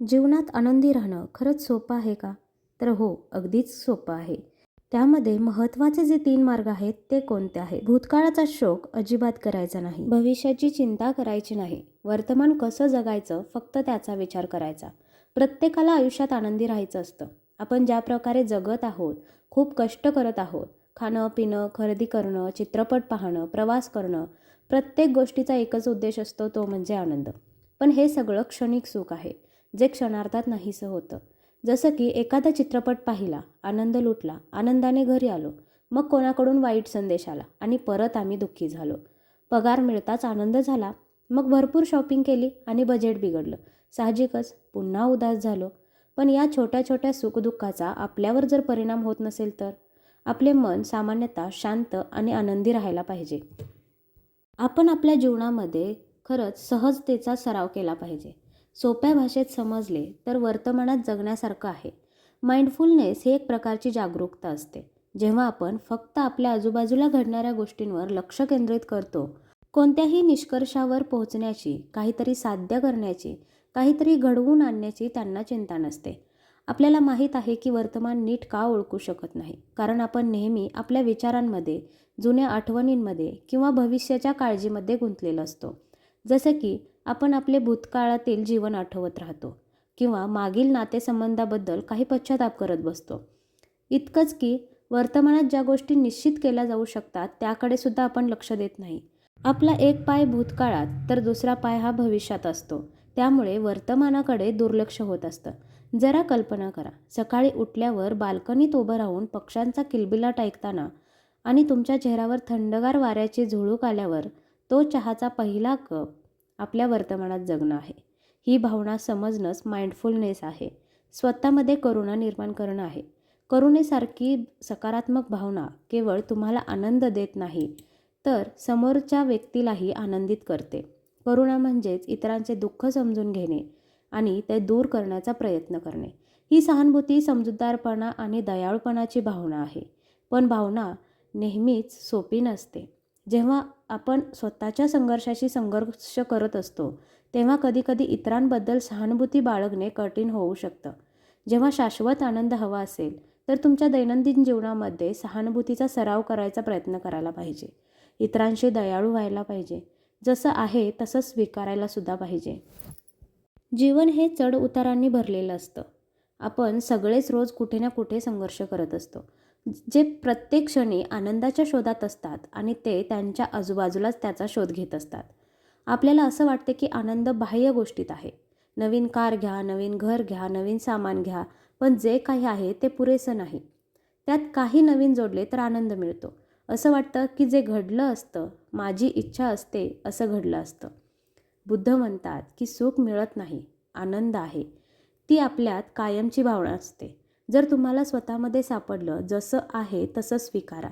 जीवनात आनंदी राहणं खरंच सोपं आहे का? तर हो अगदीच सोपं आहे. त्यामध्ये महत्त्वाचे जे तीन मार्ग आहेत ते कोणते आहे भूतकाळाचा शोक अजिबात करायचा नाही. भविष्याची चिंता करायची नाही. वर्तमान कसं जगायचं फक्त त्याचा विचार करायचा. प्रत्येकाला आयुष्यात आनंदी राहायचं असतं. आपण ज्या प्रकारे जगत आहोत खूप कष्ट करत आहोत खाणं पिणं खरेदी करणं चित्रपट पाहणं प्रवास करणं प्रत्येक गोष्टीचा एकच उद्देश असतो तो म्हणजे आनंद. पण हे सगळं क्षणिक सुख आहे. जे क्षणार्धात नाहीसं होतं. जसं की एखादा चित्रपट पाहिला आनंद लुटला आनंदाने घरी आलो मग कोणाकडून वाईट संदेश आला आणि परत आम्ही दुःखी झालो. पगार मिळताच आनंद झाला मग भरपूर शॉपिंग केली आणि बजेट बिघडलं. साहजिकच पुन्हा उदास झालो. पण या छोट्या छोट्या सुखदुःखाचा आपल्यावर जर परिणाम होत नसेल तर? आपले मन सामान्यतः शांत आणि आनंदी राहायला पाहिजे. आपण आपल्या जीवनामध्ये खरंच सहजतेचा सराव केला पाहिजे. सोप्या भाषेत समजले तर वर्तमानात जगण्यासारखं आहे. माइंडफुलनेस ही एक प्रकारची जागरूकता असते. जेव्हा आपण फक्त आपल्या आजूबाजूला घडणाऱ्या गोष्टींवर लक्ष केंद्रित करतो कोणत्याही निष्कर्षावर पोहोचण्याची काहीतरी साध्य करण्याची काहीतरी घडवून आणण्याची त्यांना चिंता नसते. आपल्याला माहीत आहे की वर्तमान नीट का ओळखू शकत नाही कारण आपण नेहमी आपल्या विचारांमध्ये जुन्या आठवणींमध्ये किंवा भविष्याच्या काळजीमध्ये गुंतलेलो असतो. जसं की आपण आपले भूतकाळातील जीवन आठवत राहतो किंवा मागील नातेसंबंधाबद्दल काही पश्चाताप करत बसतो. इतकंच की वर्तमानात ज्या गोष्टी निश्चित केल्या जाऊ शकतात त्याकडे सुद्धा आपण लक्ष देत नाही. आपला एक पाय भूतकाळात तर दुसरा पाय हा भविष्यात असतो. त्यामुळे वर्तमानाकडे दुर्लक्ष होत असतं. जरा कल्पना करा सकाळी उठल्यावर बाल्कनीत उभं राहून पक्ष्यांचा किलबिलाट ऐकताना आणि तुमच्या चेहऱ्यावर थंडगार वाऱ्याची झुळूक आल्यावर तो चहाचा पहिला कप आपल्या वर्तमानात जगणं आहे. ही भावना समजणंच माइंडफुलनेस आहे. स्वतःमध्ये करुणा निर्माण करणं आहे. करुणेसारखी सकारात्मक भावना केवळ तुम्हाला आनंद देत नाही तर समोरच्या व्यक्तीलाही आनंदित करते. करुणा म्हणजेच इतरांचे दुःख समजून घेणे आणि ते दूर करण्याचा प्रयत्न करणे. ही सहानुभूती समजूतदारपणा आणि दयाळूपणाची भावना आहे. पण भावना नेहमीच सोपी नसते. जेव्हा आपण स्वतःच्या संघर्षाशी संघर्ष करत असतो तेव्हा कधीकधी इतरांबद्दल सहानुभूती बाळगणे कठीण होऊ शकतं. जेव्हा शाश्वत आनंद हवा असेल तर तुमच्या दैनंदिन जीवनामध्ये सहानुभूतीचा सराव करायचा प्रयत्न करायला पाहिजे. इतरांशी दयाळू व्हायला पाहिजे. जसं आहे तसं स्वीकारायला सुद्धा पाहिजे. जीवन हे चढ उतारांनी भरलेलं असतं. आपण सगळेच रोज कुठे ना कुठे संघर्ष करत असतो. जे प्रत्येक क्षणी आनंदाच्या शोधात असतात आणि ते त्यांच्या आजूबाजूलाच त्याचा शोध घेत असतात. आपल्याला असं वाटते की आनंद बाह्य गोष्टीत आहे. नवीन कार घ्या नवीन घर घ्या नवीन सामान घ्या पण जे काही आहे ते पुरेसं नाही. त्यात काही नवीन जोडले तर आनंद मिळतो. असं वाटतं की जे घडलं असतं माझी इच्छा असते असं घडलं असतं. बुद्ध म्हणतात की सुख मिळत नाही आनंद आहे. ती आपल्यात कायमची भावना असते. जर तुम्हाला स्वतःमध्ये सापडलं जसं आहे तसं स्वीकारा.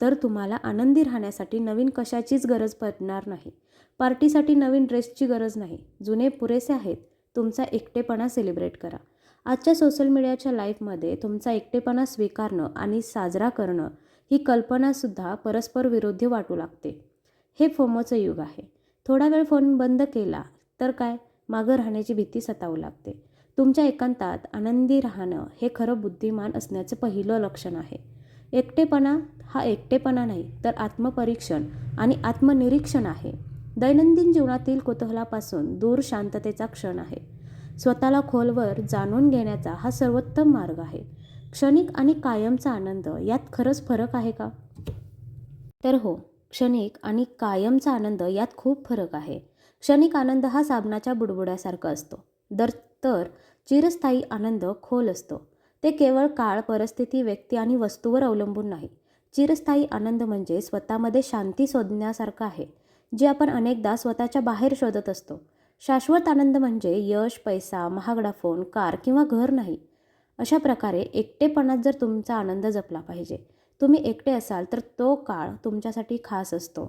तर तुम्हाला आनंदी राहण्यासाठी नवीन कशाचीच गरज पडणार नाही. पार्टीसाठी नवीन ड्रेसची गरज नाही. जुने पुरेसे आहेत तुमचा एकटेपणा सेलिब्रेट करा. आजच्या सोशल मीडियाच्या लाईफमध्ये तुमचा एकटेपणा स्वीकारणं आणि साजरा करणं ही कल्पनासुद्धा परस्पर विरोधी वाटू लागते. हे फोमोचं युग आहे. थोडा वेळ फोन बंद केला तर काय? मागं राहण्याची भीती सतावू लागते. तुमच्या एकांतात आनंदी राहणं हे खरं बुद्धिमान असण्याचं पहिलं लक्षण आहे. एकटेपणा हा एकटेपणा नाही तर आत्मपरीक्षण आणि आत्मनिरीक्षण आहे. दैनंदिन जीवनातील कुतूहलापासून दूर शांततेचा क्षण आहे. स्वतःला खोलवर जाणून घेण्याचा हा सर्वोत्तम मार्ग आहे. क्षणिक आणि कायमचा आनंद यात खरंच फरक आहे का? तर हो क्षणिक आणि कायमचा आनंद यात खूप फरक आहे. क्षणिक आनंद हा साबणाच्या बुडबुड्यासारखा असतो. दर तर चिरस्थायी आनंद खोल असतो. ते केवळ काळ परिस्थिती व्यक्ती आणि वस्तूवर अवलंबून नाही. चिरस्थायी आनंद म्हणजे स्वतःमध्ये शांती शोधण्यासारखं आहे जे आपण अनेकदा स्वतःच्या बाहेर शोधत असतो. शाश्वत आनंद म्हणजे यश पैसा महागडा फोन कार किंवा घर नाही. अशा प्रकारे एकटेपणात जर तुमचा आनंद जपला पाहिजे तुम्ही एकटे असाल तर तो काळ तुमच्यासाठी खास असतो.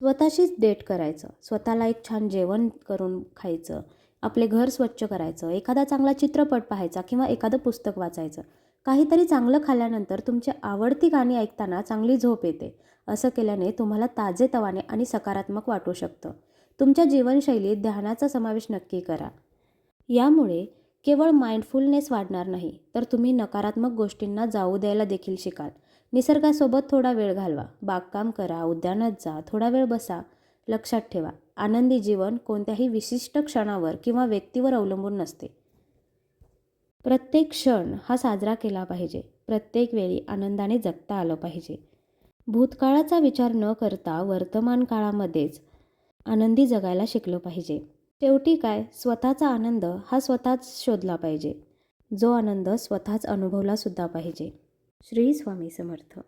स्वतःशीच डेट करायचं स्वतःला एक छान जेवण करून खायचं आपले घर स्वच्छ करायचं एखादा चांगला चित्रपट पाहायचा किंवा एखादं पुस्तक वाचायचं. काहीतरी चांगलं खाल्ल्यानंतर तुमची आवडती गाणी ऐकताना चांगली झोप येते. असं केल्याने तुम्हाला ताजेतवाने आणि सकारात्मक वाटू शकतं. तुमच्या जीवनशैलीत ध्यानाचा समावेश नक्की करा. यामुळे केवळ माइंडफुलनेस वाढणार नाही तर तुम्ही नकारात्मक गोष्टींना जाऊ द्यायला देखील शिकाल. निसर्गासोबत थोडा वेळ घालवा. बागकाम करा उद्यानात जा थोडा वेळ बसा लक्षात ठेवा. आनंदी जीवन कोणत्याही विशिष्ट क्षणावर किंवा व्यक्तीवर अवलंबून नसते. प्रत्येक क्षण हा साजरा केला पाहिजे. प्रत्येक वेळी आनंदाने जगता आलं पाहिजे. भूतकाळाचा विचार न करता वर्तमान काळामध्येच आनंदी जगायला शिकलो पाहिजे. शेवटी काय? स्वतःचा आनंद हा स्वतःच शोधला पाहिजे. जो आनंद स्वतःच अनुभवला सुद्धा पाहिजे. श्री स्वामी समर्थ.